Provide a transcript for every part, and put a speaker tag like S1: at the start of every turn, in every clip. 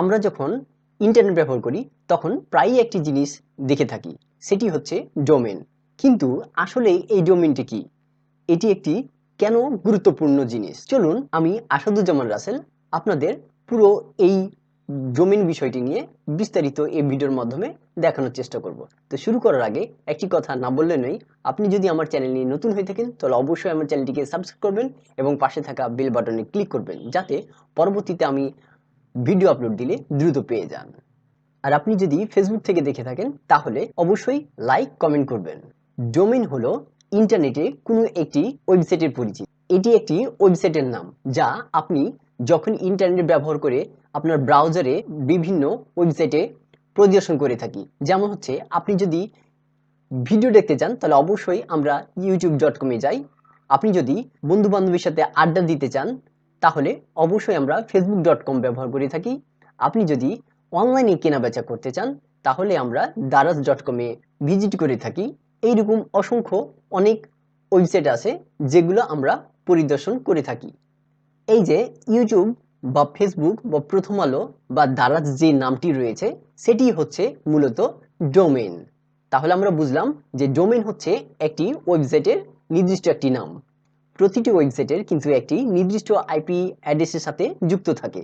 S1: আমরা যখন ইন্টারনেট ব্যবহার করি, তখন প্রায়ই একটি জিনিস দেখে থাকি, সেটি হচ্ছে ডোমেন কিন্তু আসলে এই ডোমেনটি কি? এটি একটি কেন গুরুত্বপূর্ণ জিনিস? চলুন আমি আসাদুজ্জামান রাসেল আপনাদের পুরো এই ডোমেন বিষয়টি নিয়ে বিস্তারিত এই ভিডিওর মাধ্যমে দেখানোর চেষ্টা করব। তো শুরু করার আগে একটি কথা না বললে নয়, আপনি যদি আমার চ্যানেল নিয়ে নতুন হয়ে থাকেন, তাহলে অবশ্যই আমার চ্যানেলটিকে সাবস্ক্রাইব করবেন এবং পাশে থাকা বেল বাটনে ক্লিক করবেন, যাতে পরবর্তীতে আমি ভিডিও আপলোড দিলে দ্রুত পেয়ে যান। আর আপনি যদি ফেসবুক থেকে দেখে থাকেন, তাহলে অবশ্যই লাইক কমেন্ট করবেন। ডোমেন হলো ইন্টারনেটে কোনো একটি ওয়েবসাইটের পরিচিতি। এটি একটি ওয়েবসাইটের নাম, যা আপনি যখন ইন্টারনেট ব্যবহার করে আপনার ব্রাউজারে বিভিন্ন ওয়েবসাইটে প্রদর্শন করে থাকি। যেমন হচ্ছে, আপনি যদি ভিডিও দেখতে চান, তাহলে অবশ্যই আমরা ইউটিউব ডট কমে যাই। আপনি যদি বন্ধু বান্ধবীর সাথে আড্ডা দিতে চান তাহলে অবশ্যই আমরা ফেসবুক ডট কম ব্যবহার করে থাকি। আপনি যদি অনলাইনে কেনাবেচা করতে চান, তাহলে আমরা দারাজ ডট কমে ভিজিট করে থাকি। এইরকম অসংখ্য অনেক ওয়েবসাইট আছে, যেগুলো আমরা পরিদর্শন করে থাকি। এই যে ইউটিউব বা ফেসবুক বা প্রথম আলো বা দারাজ যে নামটি রয়েছে, সেটি হচ্ছে মূলত ডোমেন তাহলে আমরা বুঝলাম যে ডোমেন হচ্ছে একটি ওয়েবসাইটের নির্দিষ্ট একটি নাম। প্রতিটি ওয়েবসাইটের কিন্তু একটি নির্দিষ্ট আইপি অ্যাড্রেসের সাথে যুক্ত থাকে।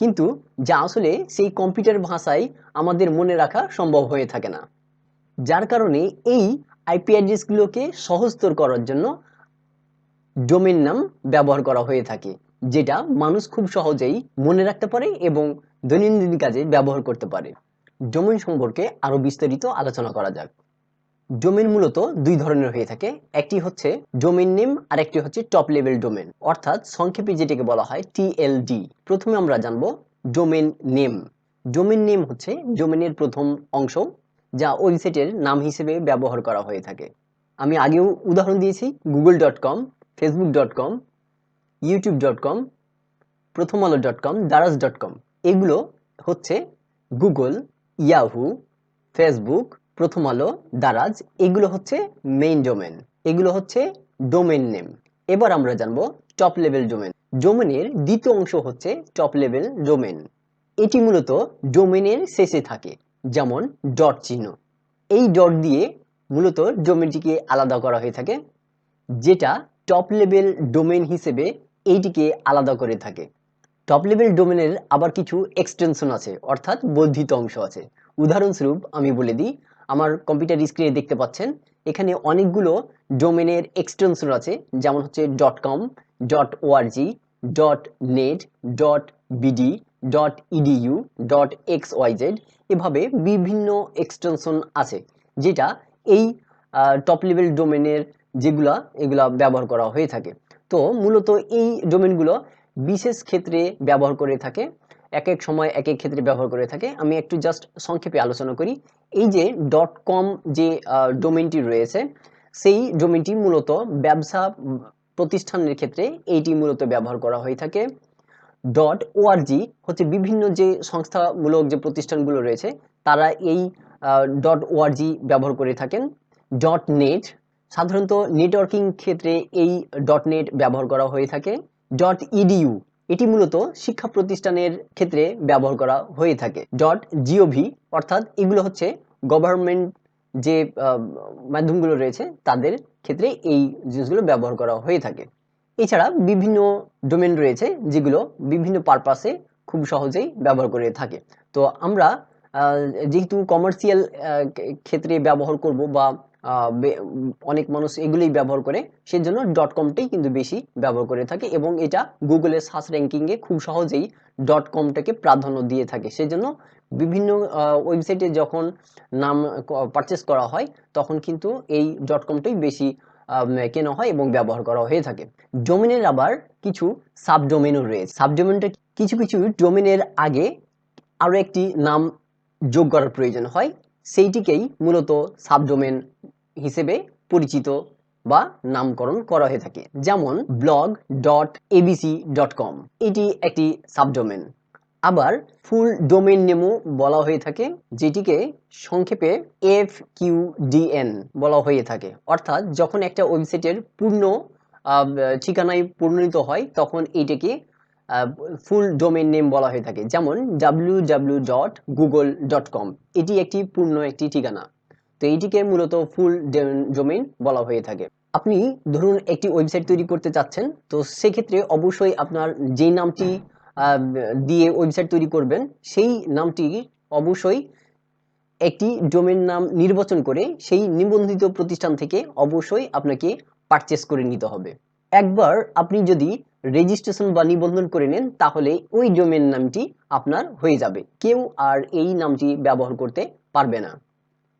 S1: কিন্তু যা আসলে সেই কম্পিউটার ভাষায় আমাদের মনে রাখা সম্ভব হয়ে থাকে না। যার কারণে এই আইপি অ্যাড্রেসগুলোকে সহজতর করার জন্য ডোমেন নাম ব্যবহার করা হয়ে থাকে, যেটা মানুষ খুব সহজেই মনে রাখতে পারে এবং দৈনন্দিন কাজে ব্যবহার করতে পারে। ডোমেন সম্পর্কে আরও বিস্তারিত আলোচনা করা যাক। ডোমেন মূলত দুই ধরনের হয়ে থাকে। একটি হচ্ছে ডোমেন নেম আর একটি হচ্ছে টপ লেভেল ডোমেন। অর্থাৎ সংক্ষেপে যেটাকে বলা হয় টিএলডি প্রথমে আমরা জানব ডোমেন নেম। ডোমেন নেম হচ্ছে ডোমেনের প্রথম অংশ, যা ওয়েবসাইটের নাম হিসেবে ব্যবহার করা হয়ে থাকে। আমি আগেও উদাহরণ দিয়েছি, Google dot com, Facebook dot com, YouTube dot com Prothom Alo dot com, Daraz dot com. এগুলো হচ্ছে গুগল, ইয়াহু, ফেসবুক প্রথম আলো, দারাজ, এগুলো হচ্ছে মেইন ডোমেন এগুলো হচ্ছে ডোমেন নেম এবার আমরা জানব টপ লেভেল ডোমেন ডোমেনের দ্বিতীয় অংশ হচ্ছে টপ লেভেল ডোমেন এটি মূলত ডোমেনের শেষে থাকে, যেমন ডট চিহ্ন। এই ডট দিয়ে মূলত ডোমেনটিকে আলাদা করা হয়ে থাকে, যেটা টপ লেভেল ডোমেন হিসেবে এইটিকে আলাদা করে থাকে। টপ লেভেল ডোমেনের আবার কিছু এক্সটেনশন আছে, অর্থাৎ বর্ধিত অংশ আছে। উদাহরণস্বরূপ আমি বলে দিই আমার কম্পিউটার স্ক্রিনে দেখতে পাচ্ছেন, এখানে অনেকগুলো ডোমেনের এক্সটেনশন আছে, যেমন হচ্ছে dot com dot ORG dot net dot BD dot EDU dot X YZ এভাবে বিভিন্ন এক্সটেনশন আছে, যেটা এই টপ লেভেল ডোমেনের যেগুলা, এগুলা ব্যবহার করা হয়ে থাকে। তো মূলত এই ডোমেনগুলো বিশেষ ক্ষেত্রে ব্যবহার করে থাকে। এক এক সময় এক এক ক্ষেত্রে ব্যবহার করে থাকে। আমি একটু জাস্ট সংক্ষেপে আলোচনা করি। এই যে ডট কম যে ডোমেনটি রয়েছে, সেই ডোমেনটি মূলত ব্যবসা প্রতিষ্ঠানের ক্ষেত্রে এইটি মূলত ব্যবহার করা হয়ে থাকে। ডট ওআরজি হচ্ছে বিভিন্ন যে সংস্থামূলক যে প্রতিষ্ঠানগুলো রয়েছে, তারা এই ডট ওআরজি ব্যবহার করে থাকেন। ডট নেট সাধারণত নেটওয়ার্কিং ক্ষেত্রে এই ডট নেট ব্যবহার করা হয়ে থাকে। ডট ইডিইউ এটি মূলত শিক্ষা প্রতিষ্ঠানের ক্ষেত্রে ব্যবহার করা হয়ে থাকে। ডট জিওভি অর্থাৎ এগুলো হচ্ছে গভর্নমেন্ট যে মাধ্যমগুলো রয়েছে, তাদের ক্ষেত্রে এই জিনিসগুলো ব্যবহার করা হয়ে থাকে। এছাড়া বিভিন্ন ডোমেন রয়েছে, যেগুলো বিভিন্ন পারপাসে খুব সহজেই ব্যবহার করে থাকে। তো আমরা যেহেতু কমার্শিয়াল ক্ষেত্রে ব্যবহার করব বা অনেক মানুষ এগুলোই ব্যবহার করে। সেই জন্য ডট কমটাই কিন্তু বেশি ব্যবহার করে থাকে এবং এটা গুগলের সার্চ র্যাঙ্কিংয়ে খুব সহজেই. ডট কমটাকে প্রাধান্য দিয়ে থাকে। সেই জন্য বিভিন্ন ওয়েবসাইটে যখন নাম পারচেস করা হয়, তখন কিন্তু এই. ডট কমটাই বেশি কেনা হয় এবং ব্যবহার করা হয়ে থাকে। ডোমেনের আবার কিছু সাবডোমেনও রয়েছে। সাবডোমেনটা কিছু কিছু ডোমেনের আগে আরও একটি নাম যোগ করার প্রয়োজন হয়। সেইটিকেই মূলত সাবডোমেন হিসেবে পরিচিত বা নামকরণ করা হয়ে থাকে। যেমন blog dot ABC dot com এটি একটি সাবডোমেন আবার ফুল ডোমেন নেমও বলা হয়ে থাকে, যেটিকে সংক্ষেপে এফ কিউ ডিএন বলা হয়ে থাকে। অর্থাৎ যখন একটা ওয়েবসাইটের পূর্ণ ঠিকানায় পরিণত হয়, তখন এইটাকে ফুল ডোমেন নেম বলা হয়ে থাকে। যেমন W W dot Google dot com এটি একটি পূর্ণ একটি ঠিকানা। তো এইটিকে মূলত ফুল ডোমেইন বলা হয়ে থাকে। আপনি ধরুন একটি ওয়েবসাইট তৈরি করতে চাচ্ছেন, তো সেক্ষেত্রে অবশ্যই আপনার যেই নামটি দিয়ে ওয়েবসাইট তৈরি করবেন, সেই নামটি অবশ্যই একটি ডোমেন নাম নির্বাচন করে সেই নিবন্ধিত প্রতিষ্ঠান থেকে অবশ্যই আপনাকে পারচেস করে নিতে হবে। একবার আপনি যদি রেজিস্ট্রেশন বা নিবন্ধন করে নেন, তাহলে ওই ডোমেন নামটি আপনার হয়ে যাবে। কেউ আর এই নামটি ব্যবহার করতে পারবে না।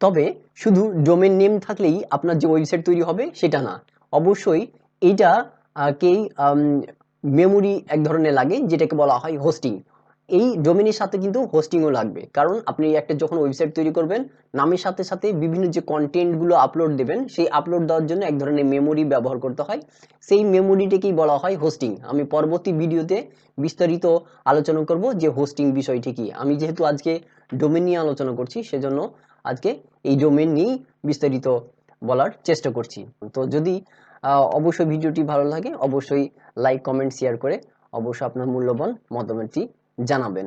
S1: তবে শুধু ডোমেন নেম থাকলেই আপনার যে ওয়েবসাইট তৈরি হবে সেটা না। অবশ্যই আহ, কেই মেমোরি এক ধরনের লাগে যেটাকে বলা হয় হোস্টিং এই ডোমেনের সাথে কিন্তু হোস্টিংও লাগবে। কারণ আপনি একটা যখন ওয়েবসাইট তৈরি করবেন নামের সাথে সাথে বিভিন্ন যে কন্টেন্টগুলো আপলোড দেবেন সেই আপলোড দেওয়ার জন্য এক ধরনের মেমোরি ব্যবহার করতে হয়। সেই মেমোরিটাকেই বলা হয় হোস্টিং আমি পরবর্তী ভিডিওতে বিস্তারিত আলোচনা করব যে হোস্টিং বিষয়টি কি। আমি যেহেতু আজকে ডোমেন নিয়ে আলোচনা করছি সেজন্য আজকে এই ডোমেন নিয়েই বিস্তারিত বলার চেষ্টা করছি। তো যদি অবশ্যই ভিডিওটি ভালো লাগে, অবশ্যই লাইক কমেন্ট শেয়ার করে অবশ্যই আপনার মূল্যবান মতামতটি জানাবেন।